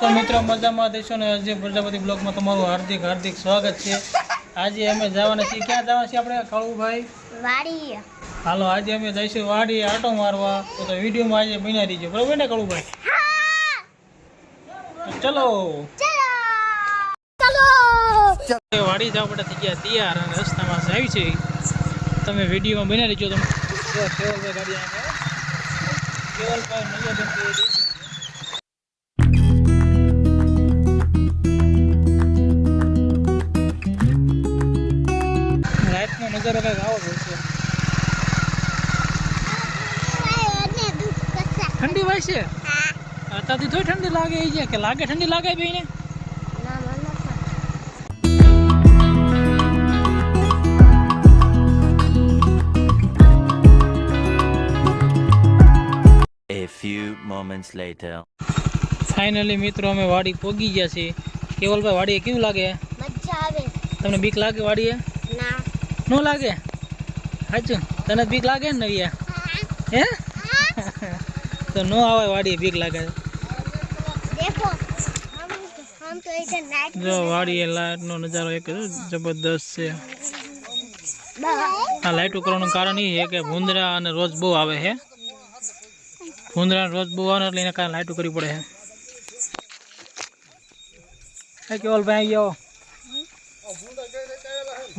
તો મિત્રો મજામાં દેશો ને? અજય પ્રજાપતિ બ્લોકમાં તમારું હાર્દિક હાર્દિક સ્વાગત છે. આજે અમે જવાના છીએ. ક્યાં જવાના છીએ આપણે કાળુભાઈ? વાડી હાલો આજે અમે જઈશું વાડી આટો મારવા. તો તો વિડીયોમાં આજે બન્યા રહીજો બરોબર ને કાળુભાઈ? તો ચલો. ચલો! વાડી જવા માટે થઈ ગયા તૈયાર અને રસ્તામાં આવી છે. તમે વિડીયોમાં બન્યા રહીજો તમે કેવલભાઈ ગાડી આવે કેવલભાઈ હોય છે? અત્યારથી થોડી ઠંડી લાગે એ છે કે લાગે ઠંડી લાગે બેને A few moments later. Finally મિત્રો અમે વાડી પોગી ગયા છીએ. કેવલભાઈ વાડીએ કેવું લાગે? મજા આવે. તમને બીક લાગે વાડીએ? ના. નો લાગે? સાચું? તને બીક લાગે ને નવિયા? હે? તો ન આવે વાડી બીક લાગે. જો વાડી લાઇટ નો નજારો એક જબરદસ્ત છે. આ લાઇટો કરવાનું કારણ એ કે ભૂંદરા અને રોજ બહુ આવે છે. ભૂંદરા રોજ બહુ આવે એટલે એને કારણે લાઇટો કરવી પડે છે. કેવલ ભાઈ ગયો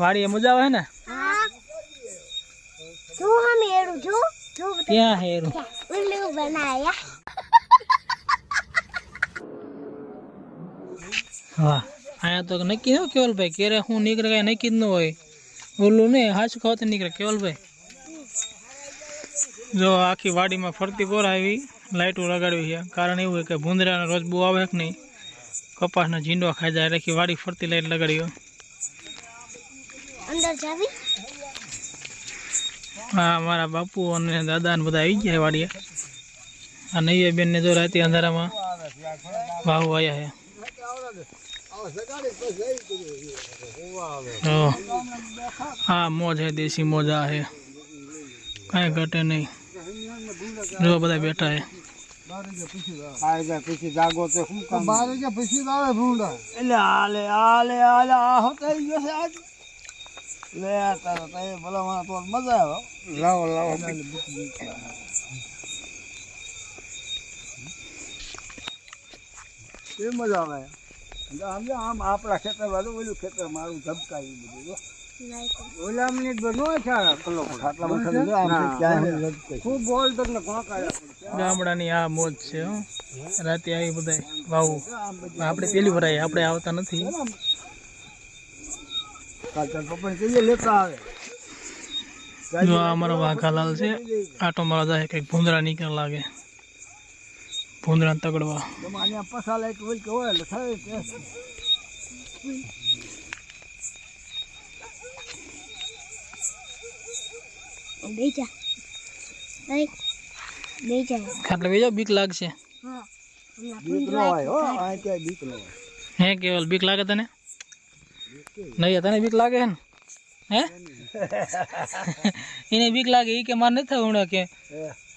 વાડી મજા આવે ને? જો ત્યાં હેરું? ઉલ્લू बनाया હા અહીંયા તો નક્કી ન કેવલભાઈ ક્યારે હું નીકળે કાંઈ નક્કી જ ન હોય ઓલું ને હાચું ખાવત નીકળે કેવલભાઈ જો આખી વાડીમાં ફરતી કોર આવી લાઇટો લગાડવી છે કારણ એવું છે કે ભૂંદરાનો રોજ બહુ આવે કે નહીં કપાસના ઝીંડવા ખાઈ જાય એટલે આખી વાડી ફરતી લાઈટ લગાડી હોય अंदर जावी હા મારા બાપુ અને દાદા ને બધા આવી ગયા છે વાડીએ આ નૈયા બેન ને જો રાતે અંધારામાં વાહુ આવ્યા છે જો હા મોજ હે દેશી મોજ આ હે કાંઈ ઘટે નહીં જો બધા બેઠા હે એટલે હાલે હાલે હાલે આ હોતા ગયો છે આજ લે તારો તઈ ભલા મને તો મજા આવે લાવો લાવો. એ મજા આવે? આમ આમ આપણા ખેતર વાળું ઓલું ખેતર મારું ધબકાવી બધું જો ઓલા મિનિટ બનો છે કલો આટલા બધા આમ ક્યાં ખૂબ બોલ તમને કોણ ગામડાની આ મોજ છે હો. રાતે આવી બધા આપડે આપણે પેલી ભરાય આપણે આવતા નથી. કાચા પપ્પા કહીએ લેતા આવે જો આ અમારો વાઘાલાલ છે આટો મારા જાય કંઈક ભૂંદરા નીકળ લાગે ભૂંદરા તગડવા તમારે અહીંયા પસા લાઈટ હોય કે હોય એટલે થાય કે બેજા નહીં બેજા ખાટલે બેજો બીક લાગશે હા બીક ન હોય હો આ ક્યાંય બીક ન હોય હે કેવલ બીક લાગે તને નહીં તને બીક લાગે ને? હે? એને બીક લાગે એ કે મારે નથી થવું કે.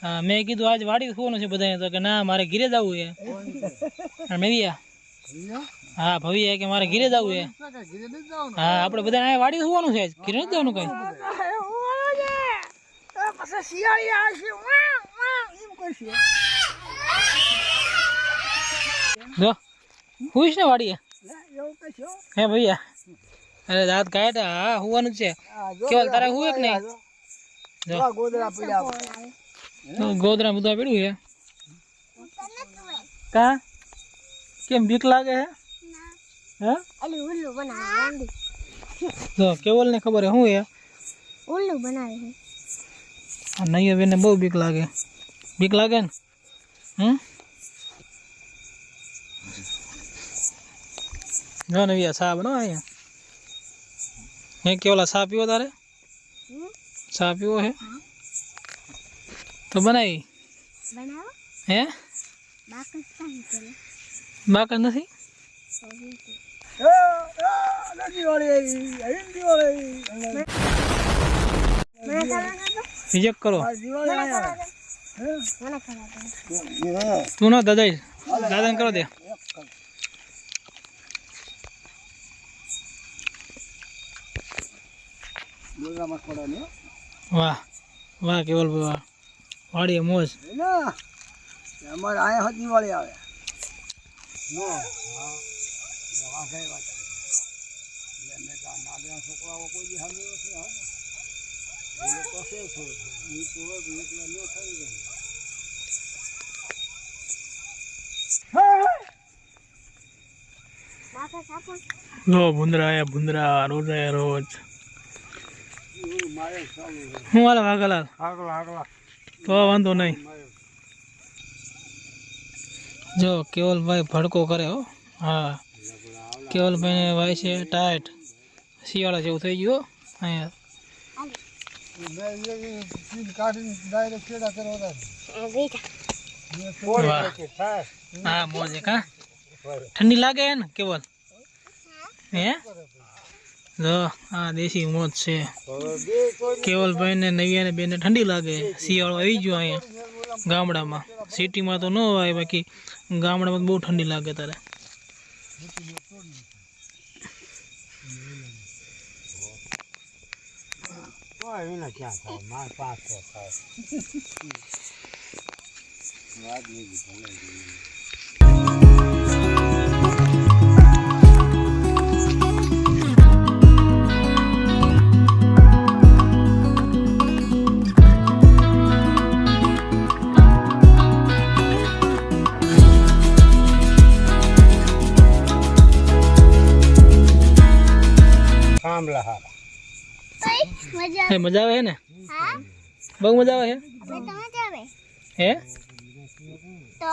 હા. મેં કીધું આજ વાડી સુવાનું છે બધાને તો કે ના મારે ઘીરે જવું છે. મેરિયા હા ભવિયા કે મારે ઘીરે જવું છે. જવાનું. હા આપણે બધા અહીંયા વાડી સુવાનું છે. ઘીરે નથી જવાનું કઈ. જો હુઈશ ને વાડીએ? હે ભૈયા અરે રાત કાઢા હા હુવાનું જ છે. કેવલ તારે હુએ કે નહીં? જો. ગોદરા પીડ્યા તો ગોદરા બધા પીડ્યું છે? કા? કેમ બીક લાગે હે? હે? અલી ઉલ્લુ બનાવે જો કેવલ ને ખબર હે શું હે ઉલ્લુ બનાવે છે. આ હવે બેને બહુ બીક લાગે. બીક લાગે ને? હમ? જો નવિયા સાબ નો અહીંયા. है क्या वाला साफ़ सापियो तारे साफ़ सापियो है तो बनाई? है? है करना सी रिजेक्ट करो। हाँ। तू ना दादा दादा करो दिया। વાહ વાહ કેવલભાઈ વાહ. વાડીએ મોજ. અમારે અહીંયા હજી વાળી આવે. છોકરાઓ કોઈ દી સામે નથી આવે લો ભૂંદરા આયા ભૂંદરા રોજ આયા રોજ. હું હાલે વાઘાલાલ આગળ આગળ તો વાંધો નહીં જો કેવલભાઈ ભડકો કરે હો હા કેવલભાઈને વાય છે ટાઈટ શિયાળા જેવું થઈ ગયું હો. અહીંયા કાઢીને ડાયરેક્ટ કેળા કરવા બેટા વાહ હા મોજે કા ઠંડી લાગે હે ને કેવલ હે જો આ દેશી મોજ છે. કેવલભાઈ ને નૈયા ને બેને ઠંડી લાગે. શિયાળો આવી ગયો અહીંયા ગામડામાં. સિટીમાં તો ન હોય, બાકી ગામડામાં બહુ ઠંડી લાગે તારે. ક્યાં થાય आम लहा मज़ा आवे ने बहु मज़ा आवे हे तो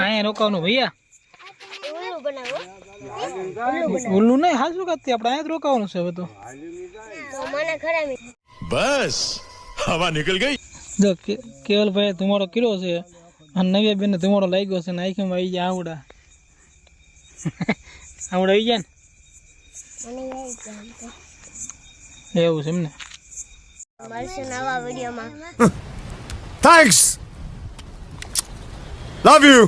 आए रोकानो भैया उल्लू नहीं हाल शू करती अपने आया रोकानो से तो बस हवा निकल गई जो के, भाई तुम्हारा किलो से नवे बेन तुम्हारा लाइक से आई जाऊ आवड़ा आई जाए એવું છે એમ ને? મળશું નવા વિડીયોમાં. Thanks love you